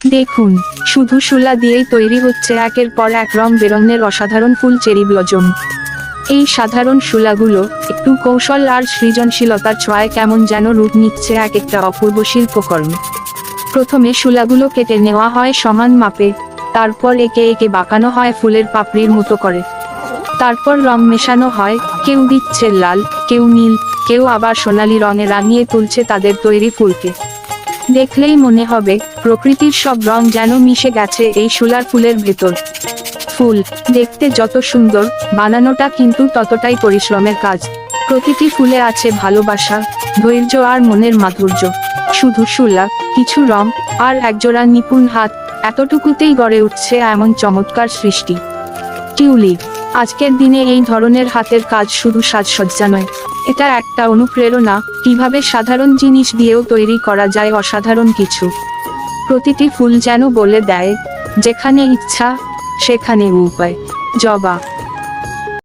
দেখুন, শুধু শুলা দিয়েই তৈরি হচ্ছে একের পর এক রং বেরঙের অসাধারণ ফুল চেরি ব্লজম। এই সাধারণ শুলাগুলো একটু কৌশল আর সৃজনশীলতার ছোঁয়ায় কেমন যেন রূপ নিচ্ছে এক একটা অপূর্ব শিল্পকর্ম। প্রথমে শুলাগুলো কেটে নেওয়া হয় সমান মাপে, তারপর একে একে বাঁকানো হয় ফুলের পাপড়ির মতো করে। তারপর রং মেশানো হয়, কেউ দিচ্ছে লাল, কেউ নীল, কেউ আবার সোনালি রঙে রাঙিয়ে তুলছে তাদের তৈরি ফুলকে। দেখলেই মনে হবে, প্রকৃতির সব রং যেন মিশে গেছে এই শুলার ফুলের ভেতর। ফুল, দেখতে যত সুন্দর, বানানোটা কিন্তু ততটাই পরিশ্রমের কাজ। প্রতিটি ফুলে আছে ভালোবাসা, ধৈর্য আর মনের মাধুর্য। শুধু শুলা কিছু রং, আর একজোড়া নিপুণ হাত, এতটুকুতেই গড়ে উঠছে এমন চমৎকার সৃষ্টি। টিউলিপ আজকের দিনে এই ধরনের হাতের কাজ শুধু সাজসজ্জা নয়। এটা একটা অনুপ্রেরণা, কীভাবে সাধারণ জিনিস দিয়েও তৈরি করা যায় অসাধারণ কিছু। প্রতিটি ফুল যেন বলে দেয়, যেখানে ইচ্ছা, সেখানে উপায়। জবা